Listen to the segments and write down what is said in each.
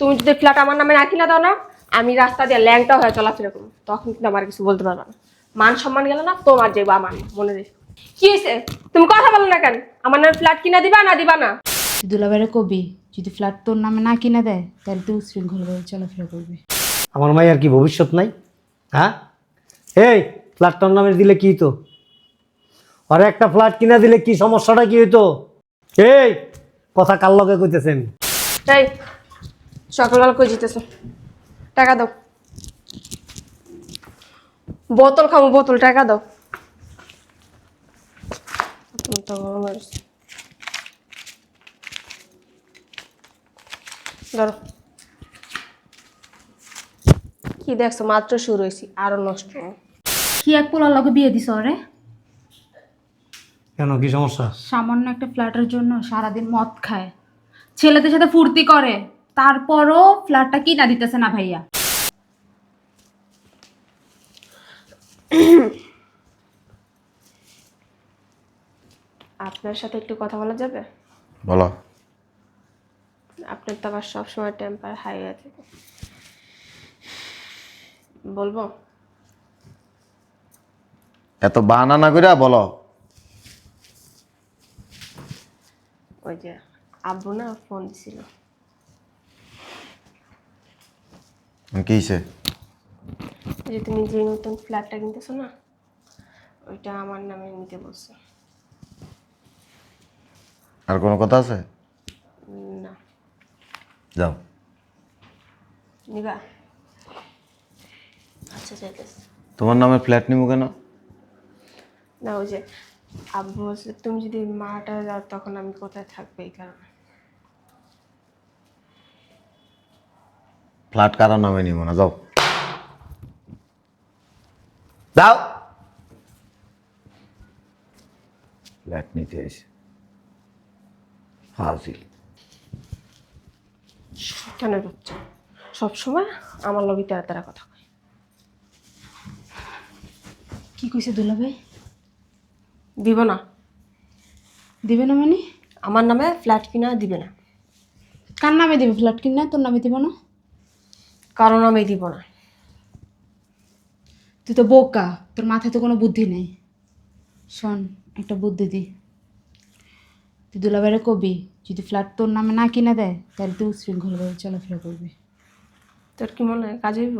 তুমি যদি ফ্ল্যাট আমার নামে না কিনা দাও না আমি রাস্তা দিয়ে ল্যাংটা হয়ে চলাফেরা করব। তখন কিন্তু আমার কিছু বলতে পারবে না। মান সম্মান গেল না তোমার যাইবো আমার মনে রেখো। কি হয়েছে? তুমি কথা বলো না কেন? আমার নামে ফ্ল্যাট কিনা দিবা না দিবা না? দুলাবাইরে কবি যদি ফ্ল্যাট তোর নামে না কিনে দেয় তাহলে তুই উশৃঙ্খলভাবে চলাফেরা করবি। আমার মায়ের কি ভবিষ্যৎ নাই? হ্যাঁ? এই ফ্ল্যাটটার নামে দিলে কি তো আর একটা ফ্ল্যাট কিনা দিলে কি সমস্যাটা কি হইতো? এই কথা কার লগে কইতেছেন? তাই সকালবেলা কই জিতেছো টাকা দাও। বোতল খাব বোতল টাকা দাও। ধরো। কি দেখছ? মাত্র শুরু হয়েছি আরও নষ্ট। কি এক পোলার লগে বিয়ে দিস রে কেন? কি সমস্যা? সামান্য একটা ফ্ল্যাটের জন্য সারাদিন মদ খায়। ছেলেদের সাথে ফুর্তি করে। তারপরও ফ্ল্যাটটা কিনা দিতেছে না ভাইয়া। আপনার সাথে একটু কথা বলা যাবে? বলো। আপনার তো আবার সবসময় টেম্পার হাই আছে বলব? এত বাহানা না কইরা বলো। ওই যে আব্বু না ফোন দিছিল। কি হইছে? যে তুমি যে নতুন ফ্ল্যাটটা কিনতেছো না ওইটা আমার নামে নিতে বলছো। আর কোনো কথা আছে? না। যাও। নিবা? আচ্ছা চাইতেছে তোমার নামে ফ্ল্যাট নিবো কেন? না ওই যে আব্বু বলছে তুমি যদি মাটা যাও তখন আমি কোথায় থাকব এই কারণে। ফ্ল্যাট কারও নামে নিব না? যাও। যাও ফ্ল্যাট নিতে এসে হাজির। কেন বাচ্চা? সবসময় আমার লগে তারা তারা কথা কয়। কি কইছে দুলা ভাই? দিব না। দিবে না মানে? আমার নামে ফ্ল্যাট কিনা দিবে না। কার নামে দিবে? ফ্ল্যাট কিনে তোর নামে দিব না? কারণ আমি দিব না। তুই তো বোকা তোর মাথায় তো কোনো বুদ্ধি নেই। শোন একটা বুদ্ধি দি। তুই দুলাভাইরে কবি যদি ফ্ল্যাট তোর নামে না কিনে দেয় তাহলে তুই উশৃঙ্খলভাবে চলাফেরা করবি। তোর কি মনে হয় কাজ হইব?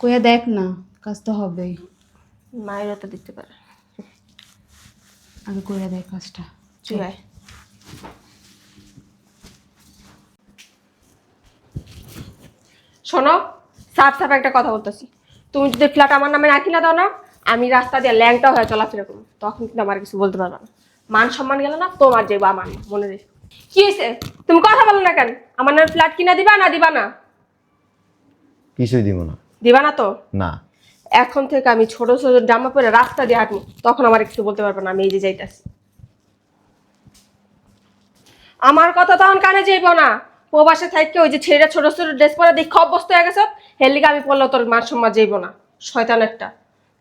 কইয়া দেখ না কাজ তো হবেই। মায়েরও তো দিতে পারে। আগে কইয়া দেখ কাজটা। তুই শোনো সাফ সাফ একটা কথা বলতেছি। তুমি যদি ফ্ল্যাট আমার নামে রাখি না দাও না আমি রাস্তা দিয়ে ল্যাংটা হয়ে চলাফেরা করব। তখন কিন্তু আমার কিছু বলতে পারবে না। মান সম্মান গেল না তোমার যাইবো আমার না, মনে রেখো। কি হয়েছে? তুমি কথা বলো না কেন? আমার নামে ফ্ল্যাট কিনা দিবা না দিবা না? কিছুই দিব না। দিবা না তো? না। এখন থেকে আমি ছোট ছোট জামা পরে রাস্তা দিয়ে হাঁটবো। তখন আমার কিছু বলতে পারবে না আমি এই যে যাইতাছি। আমার কথা তখন কানে যাইব না। প্রবাসে থাকতে ওই যে ছেলেরা ছোট ছোট ড্রেস পরে দেখে অভ্যস্ত হয়ে গেছে। হেলিকে আমি পড়লেও তোর মার সম্মান যাইব না। শয়তান একটা।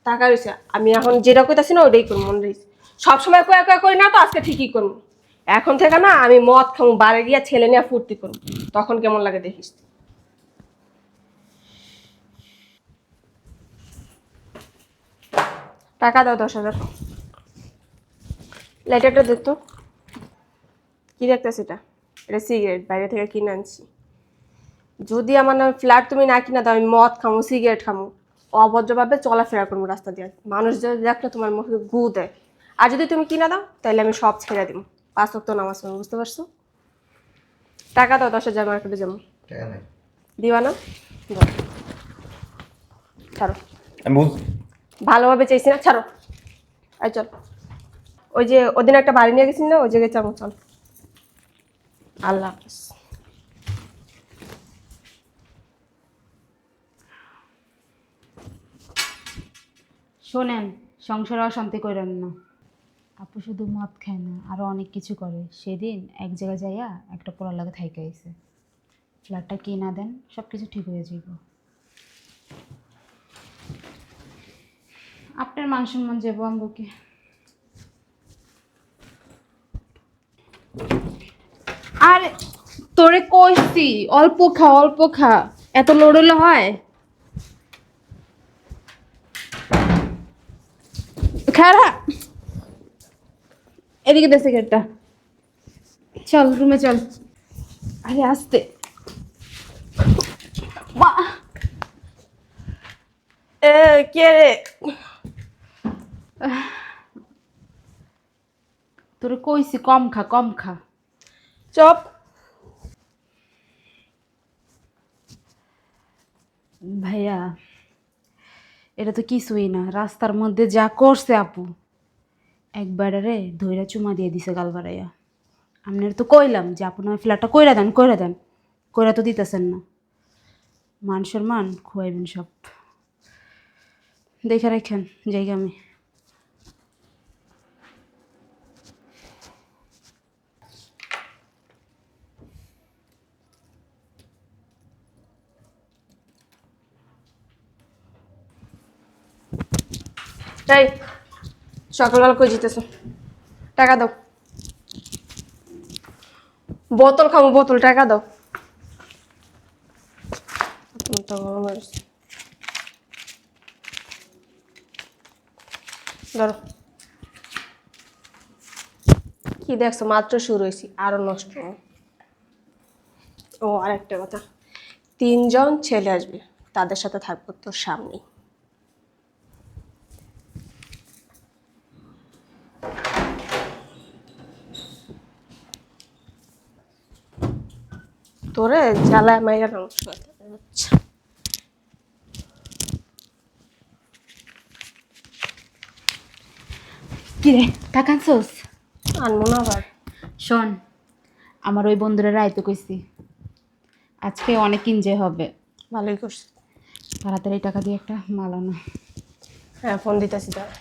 টাকা রয়েছে আমি এখন যেটা কইতাছি না ওটাই করব, মনে রয়েছে সবসময় কয়া কয়া করি না তো, আজকে ঠিকই করব। এখন থেকে না, আমি মদ খাব বারে গিয়া ছেলে নিয়ে ফুর্তি করব। তখন কেমন লাগে দেখিস টাকা দাও দশ হাজার। লাইটারটা দেখতো কি দেখতেছে এটা? এটা সিগারেট বাইরে থেকে কিনে আনছি। যদি আমার নামে ফ্ল্যাট তুমি না কিনা দাও আমি মদ খামো সিগারেট খামো অভদ্রভাবে চলাফেরা করব রাস্তা দিয়ে। মানুষ যদি দেখলে তোমার মুখে গু দেয়। আর যদি তুমি কিনা দাও তাহলে আমি সব ছেড়ে দিব। পাঁচ ওয়াক্ত নামাজ পড়ব বুঝতে পারছ? টাকা দাও দশ হাজার মার্কেটে যাব। দিবা না ছাড়ো। ভালোভাবে চাইছি না ছাড়ো। আর চল। ওই যে ওদিন একটা বাড়ি নিয়ে গেছিস না ওই জায়গায় যাব চল। আল্লাহ হাফিজ। শোনেন, সংসারে অশান্তি করেন না। আপু শুধু মদ খায় না আরও অনেক কিছু করে। সেদিন এক জায়গায় যাইয়া একটা পোড়ার লাগে থাইকে আইছে ফ্ল্যাটটা কিনা দেন সব কিছু ঠিক হয়ে যাইব। আপনার মান সম্মান যাব আম্বুকে আরে তোরে কইছি, অল্প খা অল্প খা। এত লোড হলে হয়? খারা। এদিকে দে সিগারেটটা। চল, রুমে চল। আরে, আসতে। এ, কে রে? তোরে কইছি, কম খা কম খা। চপ। ভাইয়া, এটা তো কিছুই না, রাস্তার মধ্যে যা করছে আপু। একবারে ধইরা চুমা দিয়ে দিছে গাল বাড়াইয়া আপনার তো কইলাম যে আপনার ফ্ল্যাটটা কইরা দেন কইরা দেন। কইরা তো দিতেছেন না। মান খুয়াইবেন সব। দেখে রাখেন, জায়গা আমি। এই, সকালবেলা কই জিতেছ টাকা দাও। বোতল খাব, বোতল, টাকা দাও। ধরো। কি দেখছ? মাত্র শুরু হয়েছি, আরও নষ্ট। ও, আরেকটা কথা। তিনজন ছেলে আসবে, তাদের সাথে থাকব তোর সামনেই। তোরে জ্বালায় মাইরা মাংস আচ্ছা কি রে টাকা আনছোস? আনব না আবার। শোন আমার ওই বন্ধুরা রাইতে কইছি আজকে অনেক এনজয় হবে। ভালোই করছিস তাড়াতাড়ি টাকা দিয়ে একটা মাল আনো। হ্যাঁ ফোন দিতেছি দাঁড়া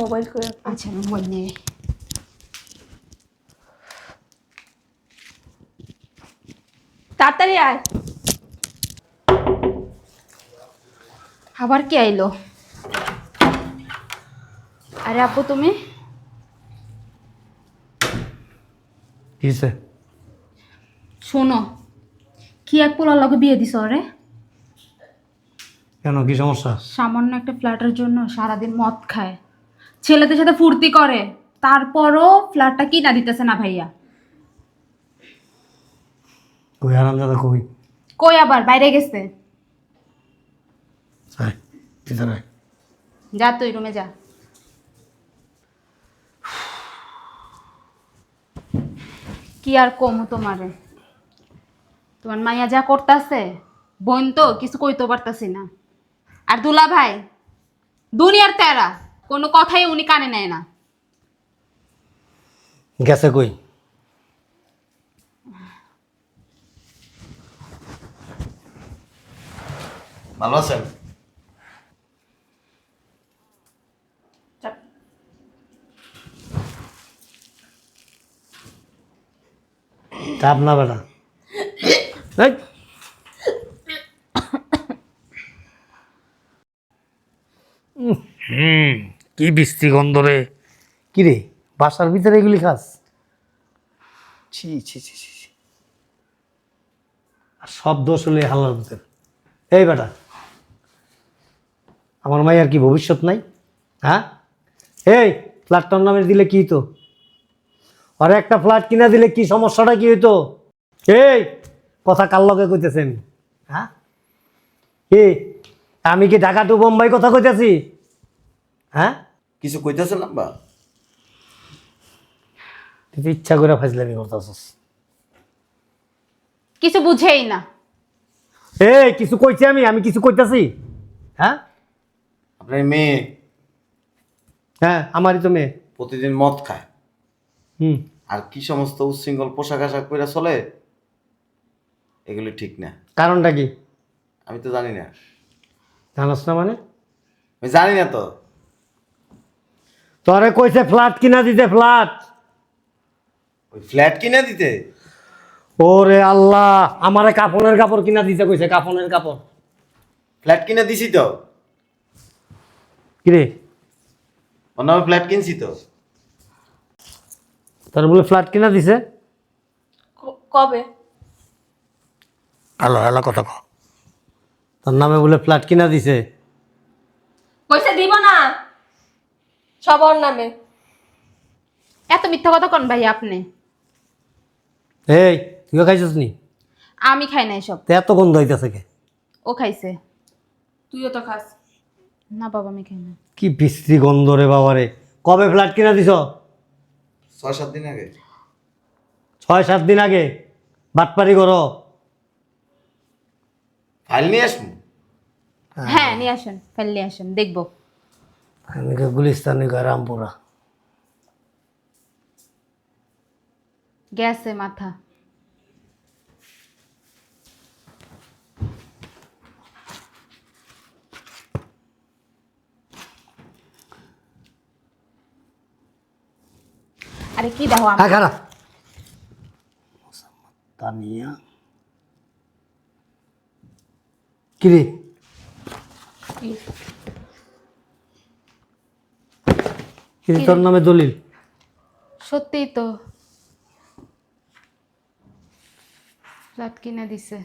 মোবাইল করে আচ্ছা মোবাইল নিয়ে তাড়াতাড়ি আয়। আবার কে আইলো? আরে আপু তুমি? শোনো কি এক পোলার লগে বিয়ে দিছ রে? কেন কি সমস্যা? সামান্য একটা ফ্ল্যাটের জন্য সারাদিন মদ খায়। ছেলেদের সাথে ফুর্তি করে তারপরও ফ্ল্যাটটা কিনা দিতেছে না ভাইয়া। কই আরাম দাদা কই? কই আবার? বাইরে গেছে। আয় ভিতরে আয়। যা তুই রুমে যা। কি আর কমু তোমারে? তোমার মাইয়া যা করতেছে বোন তো কিছু কইতে পারতাছি না। আর দুলা ভাই দুনিয়ার তেরা কোনো কথাই উনি কানে নেয় না। গেছে কই? ভালো আছেন? চাপ না বেটা। হুম কি বৃষ্টি গন্ধ রে। কি রে? বাসার ভিতরে এগুলি খাস? ছি ছি ছি ছি ছি। আর সব দোষ হলে হালার ভিতরে। এই বেটা। আমার মায়ের কি ভবিষ্যৎ নাই? হ্যাঁ? এই ফ্ল্যাটটার নামে দিলে কি তো আর একটা ফ্ল্যাট কিনা দিলে কি সমস্যাটা কি হইতো? এই কথা কার লগে কইতেছে আমি হ্যাঁ? কি আমি কি ঢাকা টু বোম্বাই কথা কইতেছি? হ্যাঁ? কিছু কইতেছেন আব্বা? তুই ইচ্ছা করে ফাইজলামি করতেছিস। কিছু বুঝেই না। এই কিছু কইছি আমি আমি কিছু কইতাছি? হ্যাঁ? আপনার মেয়ে? হ্যাঁ আমারই তো মেয়ে। প্রতিদিন মদ খায়। হুম। আর কি সমস্ত উচ্ছৃঙ্খল পোশাক আশাক করে চলে? এগুলি ঠিক না। কারণটা কি? আমি তো জানি না। জানাস না মানে? আমি জানি না তো। তোরে কইছে ফ্ল্যাট কিনা দিতে ফ্ল্যাট। ওই ফ্ল্যাট কিনে দিতে? ওরে আল্লাহ আমারে কাপড়ের কাপড় কিনা দিতে কইছে কাপড়ের কাপড়। ফ্ল্যাট কিনে দিছি তো? কিরে? ওর নামে ফ্ল্যাট কিনছি তো। তোর বলে ফ্ল্যাট কিনা দিছে? কবে? হ্যালো হ্যালো কথা কও তোর নামে বলে ফ্ল্যাট কিনা দিছে? কইছে দিব না। সব ওর নামে। এত মিথ্যা কথা কন ভাই আপনি। এই তুইও খাইছিস নি? আমি খাই না এসব তো এত গন্ধ হইতেছে কে? ও খাইছে। তুইও তো খাস। না বাবা আমি খাই না। কি বিশ্রী গন্ধ রে বাবারে কবে ফ্ল্যাট কিনা দিছ? ছয় সাত দিন আগে। ছয় সাত দিন আগে? বাটপারি করো। ফাইল নিয়ে আসব? হ্যাঁ। নিয়ে আসেন ফাইল নিয়ে আসেন দেখব। আমি গুলিস্তানি রামপুরা গেছে মাথা। আরে কি দেখো হ্যাঁ খারাপ তানিয়া। কিরে? কিরে তোর নামে দলিল। সত্যিই তো। ফ্ল্যাট কিনে দিছে।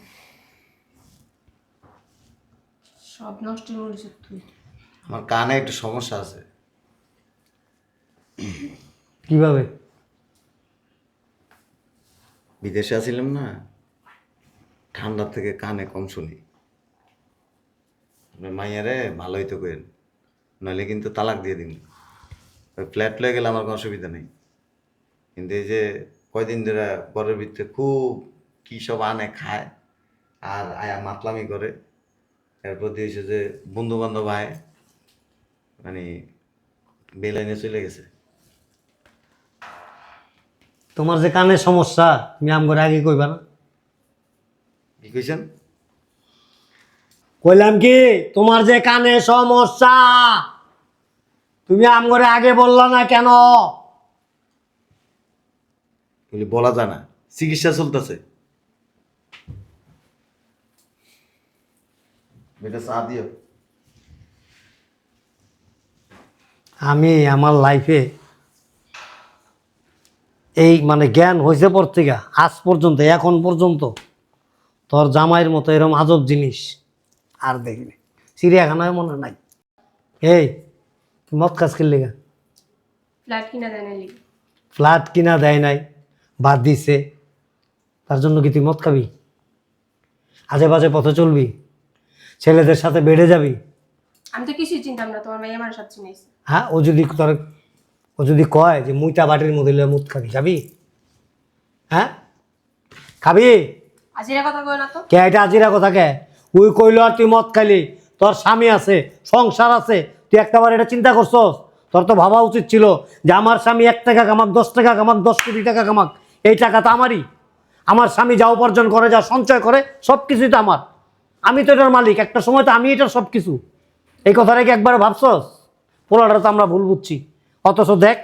সব নষ্ট তুই। আমার কানে একটু সমস্যা আছে। কীভাবে? বিদেশে আছিলাম না, ঠান্ডা থেকে কানে কম শুনি। মাইয়ারে ভালোই তো করেন নইলে কিন্তু তালাক দিয়ে দিন ওই ফ্ল্যাট লয়ে গেলে আমার কোনো অসুবিধা নেই। কিন্তু এই যে কয়দিন ধরে ঘরের ভিতরে খুব কী সব আনে, খায়, আর আয়া মাতলামি করে এরপর দিয়েছে যে বন্ধু বান্ধব আয় মানে বেলাইনে চলে গেছে। তোমার যে কানের সমস্যা তুমি আম করে আগে কইবা না। কি কইছেন? কইলাম কি তোমার যে কানে সমস্যা তুমি আম করে আগে বললা না কেন? বলি বলা যায় না। চিকিৎসা চলতেছে। বেটা চা দিও। আমি আমার লাইফে এই মানে জ্ঞান হয়েছে পর থেকে আজ পর্যন্ত এখন পর্যন্ত তোর জামাইয়ের মতো এরকম আজব জিনিস আর দেখিনি চিড়িয়াখানায় মনে নাই? এই মদ কাজ করলি গা? ফ্ল্যাট কিনা দেয় না লিখি ফ্ল্যাট কিনা দেয় নাই বাদ দিছে। তার জন্য কি তুই মদ খাবি? আজে বাজে পথে চলবি? ছেলেদের সাথে বেড়ে যাবি? আমি তো কিছুই চিনতাম না তোমার ভাই আমার সব হ্যাঁ ও যদি তোর ও যদি কয় যে মুইটা বাটির মধ্যে লইয়া মুদ খাবি খাবি হ্যাঁ? খাবি? আজিরা কথা কয় না তো? কে এটা আজিরা কথা কে? ওই কইল আর তুই মদ খাইলি তোর স্বামী আছে সংসার আছে তুই একটাবার এটা চিন্তা করছস? তোর তো ভাবা উচিত ছিল যে আমার স্বামী এক টাকা কামাক দশ টাকা কামাক দশ কোটি টাকা কামাক এই টাকা তো আমারই। আমার স্বামী যা উপার্জন করে যা সঞ্চয় করে সব কিছুই তো আমার। আমি তো এটার মালিক একটা সময় তো আমি এটার সব কিছু এই কথাটা কি একবার ভাবছস? পোলাটা তো আমরা ভুল বুঝছি। অথচ দেখ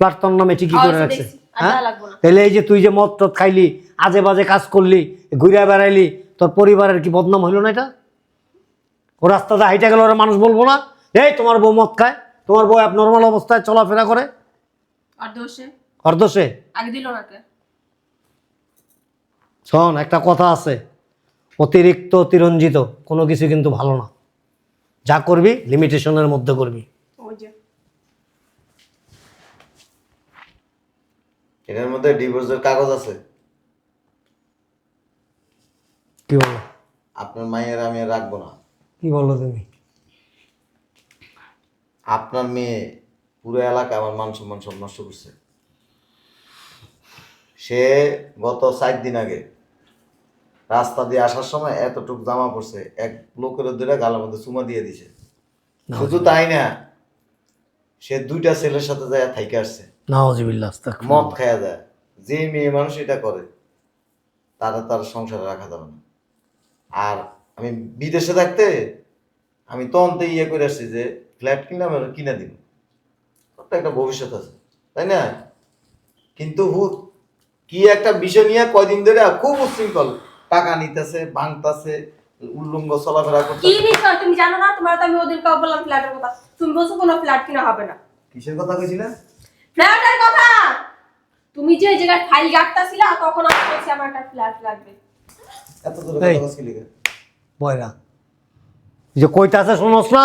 প্ল্যাটফর্ম নামে ঠিকই করে আচ্ছা, রাখছে হ্যাঁ। তাহলে এই যে তুই যে মদ টদ খাইলি আজে বাজে কাজ করলি ঘুরে বেড়াইলি তোর পরিবারের কি বদনাম হইল না এটা? ও রাস্তাতে হাইটে গেল ওরা মানুষ বলব না? এই তোমার বউ মদ খায় তোমার বউ নর্মাল অবস্থায় চলাফেরা করে। কে শোন একটা কথা আছে অতিরিক্ত অতিরঞ্জিত কোনো কিছু কিন্তু ভালো না। যা করবি লিমিটেশনের মধ্যে করবি ওই যে এটার মধ্যে ডিভোর্সের কাগজ আছে। কি বলো? আপনার মায়ের আমি রাখব না। কি বলো তুমি? আপনার মেয়ে পুরো এলাকা আমার মান সম্মান সব নষ্ট করছে। সে গত চার দিন আগে রাস্তা দিয়ে আসার সময় এতটুকু জামা পড়ছে এক লোকের ধরে গালের মধ্যে চুমা দিয়ে দিছে। শুধু তাই না সে দুইটা ছেলের সাথে যায় থাইকে আসছে। নাওজিবিল্লাহ আস্তাক মদ খায়া যায় যে মেয়ে মানুষ এটা করে তারা তার সংসারে রাখা যাবে না। আর আমি বিদেশে থাকতে আমি তন্তে ইয়ে করে আসছি যে ফ্ল্যাট কিনলে আমি কিনে দিব। একটা ভবিষ্যৎ আছে তাই না? কিন্তু হুট কি একটা বিষয় নিয়ে কয়দিন ধরে খুব উশৃঙ্খল টাকা নিতেছে ভাঙতাছে উল্লঙ্গ চলাফেরা কি করতে বিষয়? তুমি জানো না? তোমার তো আমি ওদের কাউ বললাম ফ্ল্যাটের কথা। তুমি বলছো কোনো ফ্ল্যাট কিনা হবে না। কিসের কথা কইছিলেন ফ্ল্যাটের কথা? তুমি যে জায়গায় ফাইল রাখতাছিলা তখন আমি বলছি আমার একটা ফ্ল্যাট লাগবে। এত জোরে এই। কথা কেন? বয়রা যে কইতাছে শোনস না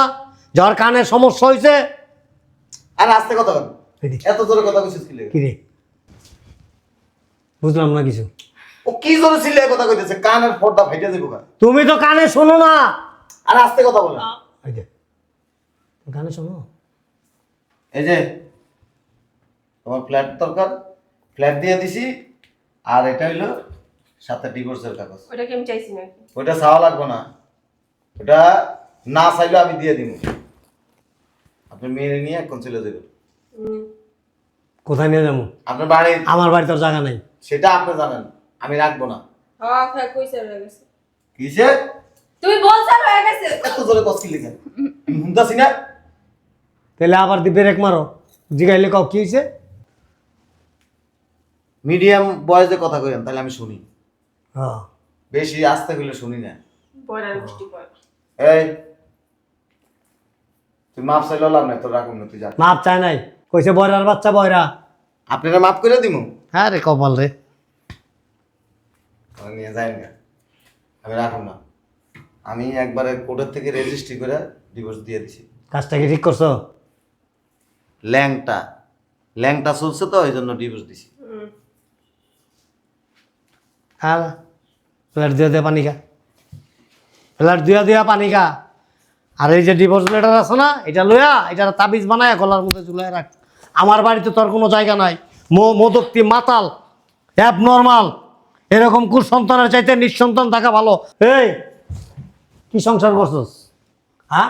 যার কানে সমস্যা হয়েছে আরে আস্তে কথা বল। এত জোরে কথা কইছিস কি লেগে? কি রে বুঝলাম না কিছু। ও কি জোরে ছিলে কথা কইতেছে? কানের পর্দা ফাইটে গা। তুমি তো কানে শোনো না। আর আস্তে কথা বলে। এই যে কানে শোনো? এই যে তোমার ফ্ল্যাট দরকার। ফ্ল্যাট দিয়ে দিছি আর এটা হইল সাথে ডিভোর্সের কাগজ। ওটাকে আমি চাইছি নাকি ওইটা চাওয়া লাগবে না। ওটা না চাইলে আমি দিয়ে দিব আপনি মেয়ে নিয়ে এখন চলে যাবেন। কোথায় নিয়ে যাব? আপনার বাড়ি? আমার বাড়ি তোর জায়গা নাই। সেটা আপনি জানেন আমি রাখব না। হ্যাঁ হ্যাঁ কইছে গেছে? কিসে? তুমি বলছো হয়ে গেছে। এত জোরে কষ্ট হুমতাছি না। তাহলে আবার দি ব্রেক মারো। জিগাইলে কাউ কি হয়েছে মিডিয়াম বয়সে কথা কইেন তাহলে আমি শুনি। হ্যাঁ। বেশি আস্তে হইলে শুনি না। এই তুই মাপ চাইলে লাভ নাই তোর রাখুন না তুই যা মাপ চায় নাই। কইছে বয়রার বাচ্চা বয়রা। আপনারা মাফ করে দিমু? হ্যাঁ রে কপাল রে। নিয়ে যাই না। আমি রাখুন না। আমি একবারে কোর্টের থেকে রেজিস্ট্রি করে ডিভোর্স দিয়ে দিছি। কাজটা কি ঠিক করছ? ল্যাংটা। ল্যাংটা চলছে তো এই জন্য ডিভোর্স দিছি। হ্যাঁ প্লেট দিয়ে দিয়ে পানি খা। প্লেট দিয়া দিয়া পানি খা। আর এই যে ডিভোর্স লেটার আছে না, এটা লইয়া এটা তাবিজ বানায় গলার মধ্যে ঝুলাই রাখ। আমার বাড়িতে তোর কোনো জায়গা নাই। মো মোদকটি মাতাল অ্যাব নর্মাল এরকম কুসন্তানের চাইতে নিঃসন্তান থাকা ভালো। এই, কি সংসার করছস? হ্যাঁ?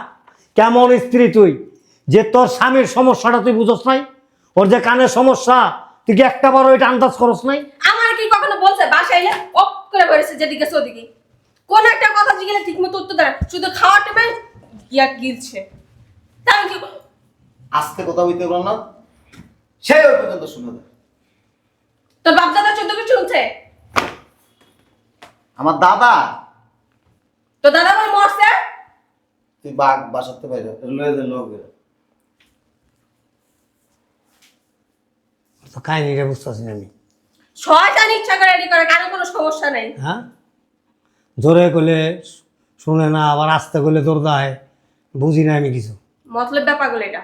কেমন স্ত্রী তুই? যে তোর স্বামীর সমস্যাটা তুই বুঝস নাই? ওর যে কানের সমস্যা, তুই কি একটা বার ওইটা আন্দাজ করস নাই? কি কখনো বলছে? বাসায় এলে অপ করে বেড়েছে যেদিকে সেদিকে। কোন একটা কথা জিজ্ঞেস ঠিক মতো উত্তর দেয় শুধু খাওয়ার টাইমে গিয়া গিলছে। তা আমি কি? আস্তে কথা বলতে পারো না সেই ওই পর্যন্ত শুনে দেয় তোর বাপ দাদা চোদ্দ কিছু শুনছে? আমার দাদা? তো দাদা আমার মরছে? তুই বাঘ বাসাতে বাইরে লয়ে দে লোক তো কাহিনিটা বুঝতেছি না আমি। শয়তান ইচ্ছা করে এডি করে কারও কোনো সমস্যা নেই। হ্যাঁ? জোরে করলে শুনে না আবার আস্তে করলে তোর দেয়। বুঝি না আমি কিছু। মতলব ব্যাপারগুলো এটা।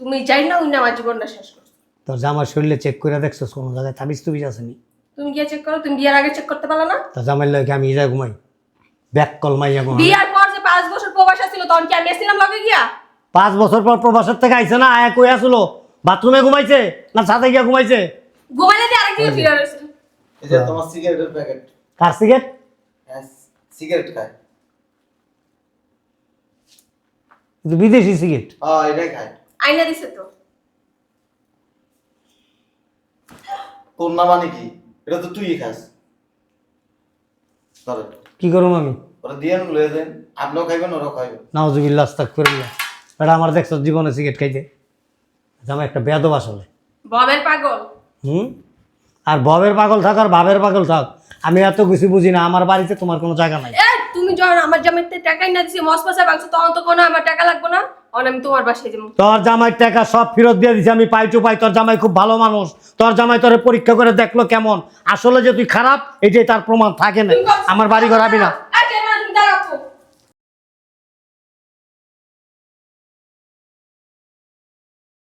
তুমি যাই না উনি আমার জীবনটা শেষ করছ তোর জামার শরীরে চেক করে দেখছ কোনো জায়গায় তাবিজ তুবিজ আসেনি তুমি গিয়ে চেক করো তুমি বিয়ের আগে চেক করতে পারল না? তোর জামাই লাগে আমি যা ঘুমাই? ব্যাক কল মাইয়া ঘুমাই বিয়ার পর যে পাঁচ বছর প্রবাসা ছিল তখন কি আমি এসেছিলাম লগে গিয়া? পাঁচ বছর পর প্রবাসের থেকে আইছে না আয়া কই আসলো বাথরুমে ঘুমাইছে না ছাদে গিয়া ঘুমাইছে? দিয়ে আরেকদিকে ফিরে রয়েছে এই যে তোমার সিগারেটের প্যাকেট কার সিগারেট সিগারেট খায়। কিন্তু বিদেশি সিগারেট হ্যাঁ এটাই খায়। আইনা দিছে তো। তোর না মানে কি? এটা তো তুই খাস। ধরে। কি করুম আমি? ওরা দিয়ে লয়ে দেন আপনিও খাইবেন ওরাও খাইবেন নাওজুবিল্লাহ আস্তাক করে এটা আমার দেখছ জীবনে সিগারেট খাইতে? জামা একটা বেদব আসলে। ববের পাগল। হুম? আর ববের পাগল থাক আর ভাবের পাগল থাক আমি এত কিছু বুঝি না আমার বাড়িতে তোমার কোনো জায়গা নাই। এ তুমি যখন আমার জামাইতে টাকাই না দিছে মস বাংছো তখন তো কোনো আমার টাকা লাগবে না? অন আমি তোমার বাসায় যাব। তোর জামাইয়ের টাকা সব ফেরত দিয়ে দিছি আমি পাই টু পাই তোর জামাই খুব ভালো মানুষ। তোর জামাই তোরে পরীক্ষা করে দেখল কেমন? আসলে যে তুই খারাপ এটাই তার প্রমাণ থাকে না। আমার বাড়ি ঘর আবি না।